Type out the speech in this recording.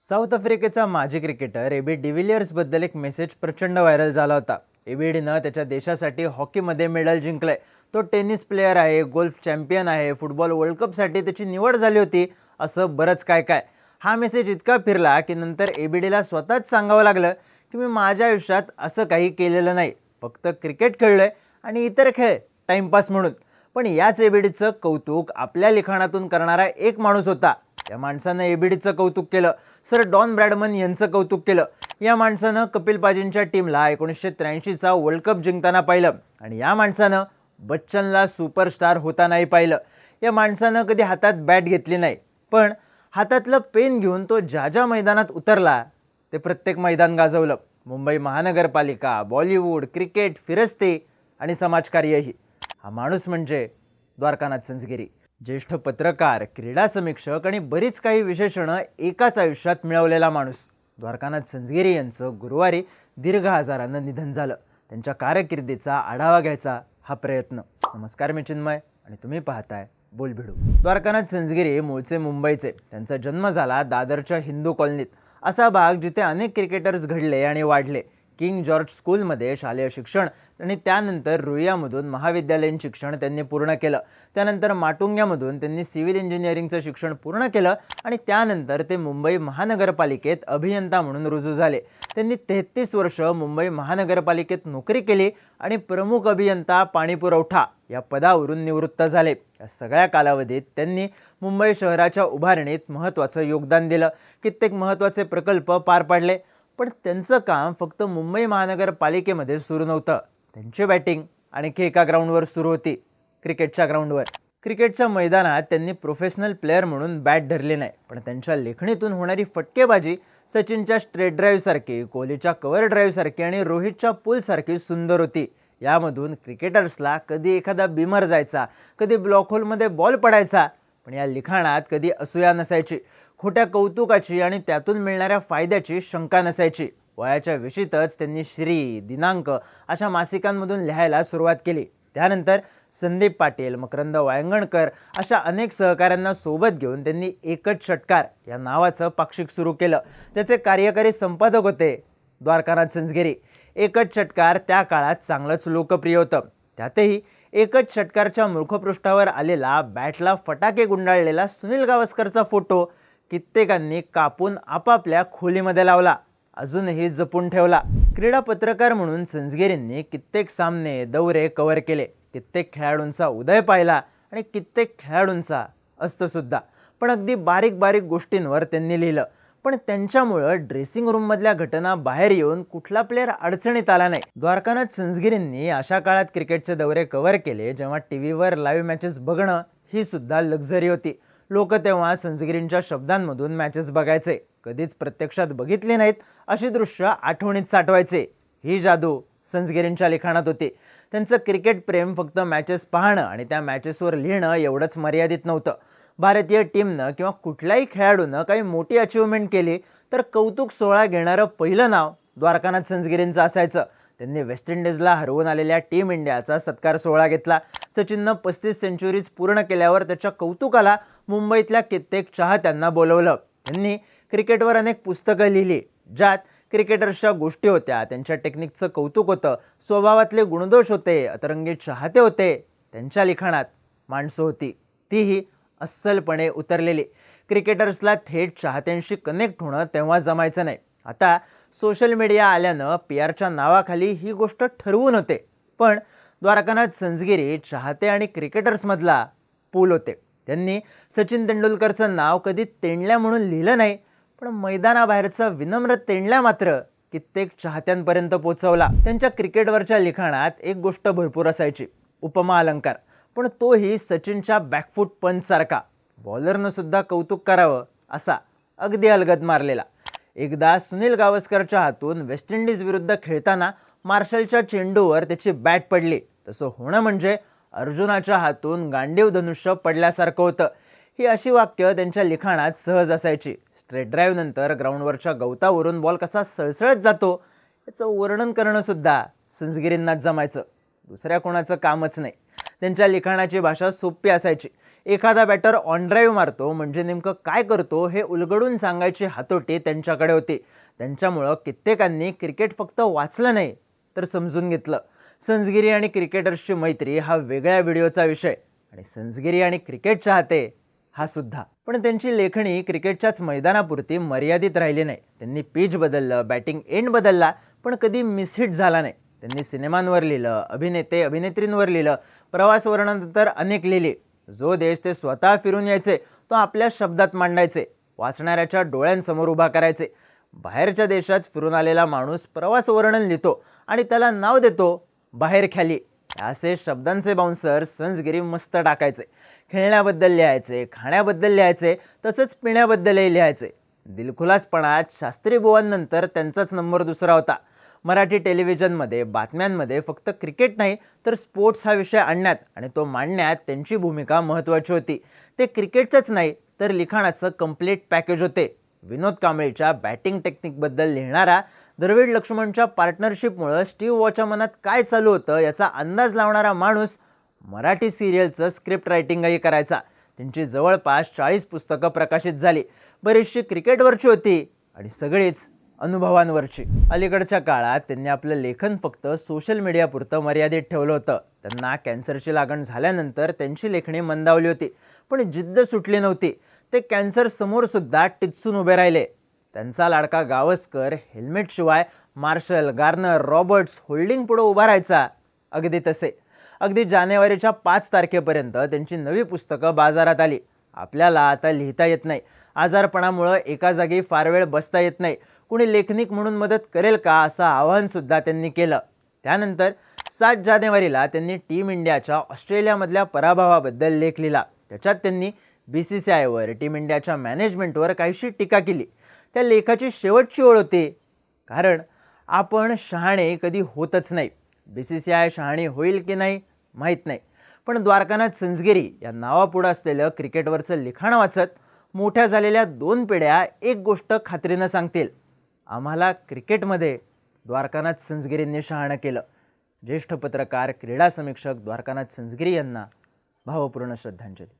South आफ्रिकेचा माजी cricketer AB डिव्हिलियर्सबद्दल एक मेसेज प्रचंड व्हायरल झाला होता. एबीडीनं त्याच्या देशासाठी हॉकीमध्ये मेडल जिंकलंय. तो टेनिस प्लेअर आहे गोल्फ चॅम्पियन आहे फुटबॉल वर्ल्ड कपसाठी त्याची निवड झाली होती असं बरंच काय काय. हा मेसेज इतका फिरला की नंतर एबीडीला स्वतःच सांगावं लागलं की मी माझ्या आयुष्यात असं काही केलेलं नाही. फक्त क्रिकेट खेळलोय आणि इतर खेळ टाइमपास म्हणून. पण याच एबीडीचं कौतुक आपल्या लिखाणातून करणारा एक माणूस होता. या माणसानं एबीडीचं कौतुक केलं. सर डॉन ब्रॅडमन यांचं कौतुक केलं. या माणसानं कपिल पाजींच्या टीमला एकोणीसशे त्र्याऐंशीचा वर्ल्ड कप जिंकताना पाहिलं. आणि या माणसानं बच्चनला सुपरस्टार होतानाही पाहिलं. या माणसानं कधी हातात बॅट घेतली नाही. पण हातातलं पेन घेऊन तो ज्या ज्या मैदानात उतरला ते प्रत्येक मैदान गाजवलं. मुंबई महानगरपालिका बॉलिवूड क्रिकेट फिरस्ते आणि समाजकार्यही. हा माणूस म्हणजे द्वारकानाथ संसगिरी ज्येष्ठ पत्रकार क्रीडा समीक्षक आणि बरीच काही विशेषणं एकाच आयुष्यात मिळवलेला माणूस. द्वारकानाथ संजगिरी यांचं गुरुवारी दीर्घ आजारानं निधन झालं. त्यांच्या कारकिर्दीचा आढावा घ्यायचा हा प्रयत्न. नमस्कार मी चिन्मय आणि तुम्ही पाहताय बोल भिडू द्वारकानाथ संजगिरी मूळचे मुंबईचे. त्यांचा जन्म झाला दादरच्या हिंदू कॉलनीत. असा भाग जिथे अनेक क्रिकेटर्स घडले आणि वाढले. किंग जॉर्ज स्कूलमध्ये शालेय शिक्षण आणि त्यानंतर रुईयामधून महाविद्यालयीन शिक्षण त्यांनी पूर्ण केलं. त्यानंतर माटुंग्यामधून त्यांनी सिव्हिल इंजिनिअरिंगचं शिक्षण पूर्ण केलं आणि त्यानंतर ते मुंबई महानगरपालिकेत अभियंता म्हणून रुजू झाले. त्यांनी तेहतीस वर्ष मुंबई महानगरपालिकेत नोकरी केली आणि प्रमुख अभियंता पाणीपुरवठा या पदावरून निवृत्त झाले. या सगळ्या कालावधीत त्यांनी मुंबई शहराच्या उभारणीत महत्त्वाचं योगदान दिलं. कित्येक महत्त्वाचे प्रकल्प पार पाडले. पण त्यांचं काम फक्त मुंबई महानगरपालिकेमध्ये सुरू नव्हतं. त्यांची बॅटिंग आणखी एका ग्राउंडवर सुरू होती क्रिकेटच्या ग्राउंडवर क्रिकेटच्या मैदानात त्यांनी प्रोफेशनल प्लेअर म्हणून बॅट धरली नाही पण त्यांच्या लेखणीतून होणारी फटकेबाजी सचिनच्या स्ट्रेट ड्राईव्हसारखी कोहलीच्या कवर ड्राईव्हसारखी आणि रोहितच्या पुलसारखी सुंदर होती. यामधून क्रिकेटर्सला कधी एखादा बिमर जायचा कधी ब्लॉक होलमध्ये बॉल पडायचा पण या लिखाणात कधी असूया नसायची. खोट्या कौतुकाची आणि त्यातून मिळणाऱ्या फायद्याची शंका नसायची. वयाच्या विशीतच त्यांनी श्री दिनांक अशा मासिकांमधून लिहायला सुरुवात केली. त्यानंतर संदीप पाटील मकरंद वायंगणकर अशा अनेक सहकाऱ्यांना सोबत घेऊन त्यांनी एकच षटकार या नावाचं पाक्षिक सुरू केलं. त्याचे कार्यकारी संपादक होते द्वारकानाथ संजगिरी. एकच षटकार त्या काळात चांगलंच लोकप्रिय होतं. त्यातही एकच षटकारच्या मुखपृष्ठावर आलेला बॅटला फटाके गुंडाळलेला सुनील गावस्करचा फोटो कित्येकांनी कापून आपापल्या खोलीमध्ये लावला. अजूनही जपून ठेवला. क्रीडा पत्रकार म्हणून संजगिरींनी कित्येक सामने दौरे कव्हर केले. कित्येक खेळाडूंचा उदय पाहिला आणि कित्येक खेळाडूंचा अस्तसुद्धा पण अगदी बारीक बारीक गोष्टींवर त्यांनी लिहिलं. पण त्यांच्यामुळं ड्रेसिंग रूममधल्या घटना बाहेर येऊन कुठला प्लेअर अडचणीत आला नाही. द्वारकानाथ संजगिरींनी अशा काळात क्रिकेटचे दौरे कव्हर केले जेव्हा टी व्हीवर लाईव्ह मॅचेस बघणं ही सुद्धा लक्झरी होती. लोक तेव्हा सनस्क्रीनच्या शब्दांमधून मॅचेस बघायचे. कधीच प्रत्यक्षात बघितले नाहीत अशी दृश्य आठवणीत साठवायचे. ही जादू सनस्क्रीनच्या लिखाणात होती. त्यांचं क्रिकेट प्रेम फक्त मॅचेस पाहणं आणि त्या मॅचेसवर लिहिणं एवढंच मर्यादित नव्हतं. भारतीय टीमनं किंवा कुठल्याही खेळाडूनं काही मोठी अचिव्हमेंट केली तर कौतुक सोहळा घेणारं पहिलं नाव द्वारकानाथ सनस्गिरींचं असायचं. त्यांनी वेस्ट इंडिजला हरवून आलेल्या टीम इंडियाचा सत्कार सोहळा घेतला. सचिननं पस्तीस सेंचुरीज पूर्ण केल्यावर त्याच्या कौतुकाला मुंबईतल्या कित्येक चाहत्यांना बोलवलं. त्यांनी क्रिकेटवर अनेक पुस्तकं लिहिली ज्यात क्रिकेटर्सच्या गोष्टी होत्या त्यांच्या टेक्निकचं कौतुक होतं स्वभावातले गुणदोष होते अतरंगी चाहते होते त्यांच्या लिखाणात माणसं होती. तीही अस्सलपणे उतरलेली. क्रिकेटर्सला थेट चाहत्यांशी कनेक्ट होणं तेव्हा जमायचं नाही. आता सोशल मीडिया आल्यानं पी आरच्या नावाखाली ही गोष्ट ठरवून होते. पण द्वारकानाथ संजगिरी चाहते आणि क्रिकेटर्समधला पूल होते. त्यांनी सचिन तेंडुलकरचं नाव कधी तेंडल्या म्हणून लिहिलं नाही पण मैदानाबाहेरचा विनम्र तेंडल्या मात्र कित्येक चाहत्यांपर्यंत पोचवला. त्यांच्या क्रिकेटवरच्या लिखाणात एक गोष्ट भरपूर असायची उपमा अलंकार. पण तोही सचिनच्या बॅकफूट पंचसारखा बॉलरनं सुद्धा कौतुक करावं असा अगदी अलगद मारलेला. एकदा सुनील गावस्करच्या हातून वेस्ट इंडिज विरुद्ध खेळताना मार्शलच्या चेंडूवर त्याची बॅट पडली. तसं होणं म्हणजे अर्जुनाच्या हातून गांडीव धनुष्य पडल्यासारखं होतं. ही अशी वाक्य त्यांच्या लिखाणात सहज असायची. स्ट्रेट ड्राईव्हनंतर ग्राउंडवरच्या गवतावरून बॉल कसा सळसळत जातो याचं वर्णन करणंसुद्धा संजगिरींनाच जमायचं. दुसऱ्या कोणाचं कामच नाही. त्यांच्या लिखाणाची भाषा सोपी असायची. एखादा बॅटर ऑन ड्राईव्ह मारतो म्हणजे नेमकं काय करतो हे उलगडून सांगायची हातोटी त्यांच्याकडे होती. त्यांच्यामुळं कित्येकांनी क्रिकेट फक्त वाचलं नाही तर समजून घेतलं. संजगिरी आणि क्रिकेटर्सची मैत्री हा वेगळ्या व्हिडिओचा विषय आणि संजगिरी आणि क्रिकेट चाहते हा सुद्धा. पण त्यांची लेखणी क्रिकेटच्याच मैदानापुरती मर्यादित राहिली नाही. त्यांनी पिच बदललं बॅटिंग एंड बदलला पण कधी मिसहिट झाला नाही. त्यांनी सिनेमांवर लिहिलं अभिनेते अभिनेत्रींवर लिहिलं प्रवास वर्णन तर अनेक लिहिली. जो देश ते स्वतः फिरून यायचे तो आपल्या शब्दात मांडायचे वाचणाऱ्याच्या डोळ्यांसमोर उभा करायचे. बाहेरच्या देशात फिरून आलेला माणूस प्रवास वर्णन लिहितो आणि त्याला नाव देतो बाहेर खाली असे शब्दांचे बाउन्सर सन्सगिरी मस्त टाकायचे. खेळण्याबद्दल लिहायचे खाण्याबद्दल लिहायचे तसंच पिण्याबद्दलही लिहायचे. दिलखुलासपणात शास्त्री बुवांनंतर त्यांचाच नंबर दुसरा होता. मराठी टेलिव्हिजनमध्ये बातम्यांमध्ये फक्त क्रिकेट नाही तर स्पोर्ट्स हा विषय आणण्यात आणि तो मांडण्यात त्यांची भूमिका महत्त्वाची होती. ते क्रिकेटचंच नाही तर लिखाणाचं कंप्लीट पॅकेज होते. विनोद कांबळेच्या बॅटिंग टेक्निकबद्दल लिहिणारा द्रविड लक्ष्मणच्या पार्टनरशिपमुळं स्टीव वॉच्या मनात काय चालू होतं याचा अंदाज लावणारा माणूस मराठी सिरियलचं स्क्रिप्ट रायटिंगही करायचा. त्यांची जवळपास चाळीस पुस्तकं प्रकाशित झाली. बरीचशी क्रिकेटवरची होती आणि सगळीच अनुभवांवरची. अलीकडच्या काळात त्यांनी आपलं लेखन फक्त सोशल मीडियापुरतं मर्यादित ठेवलं होतं. त्यांना कॅन्सरची लागण झाल्यानंतर त्यांची लेखणी मंदावली होती पण जिद्द सुटली नव्हती. ते कॅन्सर समोर सुद्धा टिचून उभे राहिले. त्यांचा लाडका गावस्कर हेल्मेटशिवाय मार्शल गार्नर रॉबर्ट्स होल्डिंग पुढं उभा राहायचा. अगदी तसे. अगदी जानेवारीच्या पाच तारखेपर्यंत त्यांची नवी पुस्तकं बाजारात आली. आपल्याला आता लिहिता येत नाही. आजारपणामुळं एका जागी फार वेळ बसता येत नाही. कुणी लेखनिक म्हणून मदत करेल का असं आवाहनसुद्धा त्यांनी केलं. त्यानंतर सात जानेवारीला त्यांनी टीम इंडियाच्या ऑस्ट्रेलियामधल्या पराभवाबद्दल लेख लिहिला. त्याच्यात त्यांनी बी सी सी आयवर टीम इंडियाच्या मॅनेजमेंटवर काहीशी टीका केली. त्या लेखाची शेवटची ओळ होती. कारण आपण शहाणे कधी होतच नाही. बी सी सी आय शहाणे होईल की नाही माहीत नाही. पण द्वारकानाथ संजगिरी या नावापुढं असलेलं क्रिकेटवरचं लिखाण वाचत मोठ्या झालेल्या दोन पिढ्या एक गोष्ट खात्रीनं सांगतील. आम्हाला क्रिकेटमध्ये द्वारकानाथ संजगिरींनी शहाणं केलं. ज्येष्ठ पत्रकार क्रीडा समीक्षक द्वारकानाथ संसगिरी यांना भावपूर्ण श्रद्धांजली.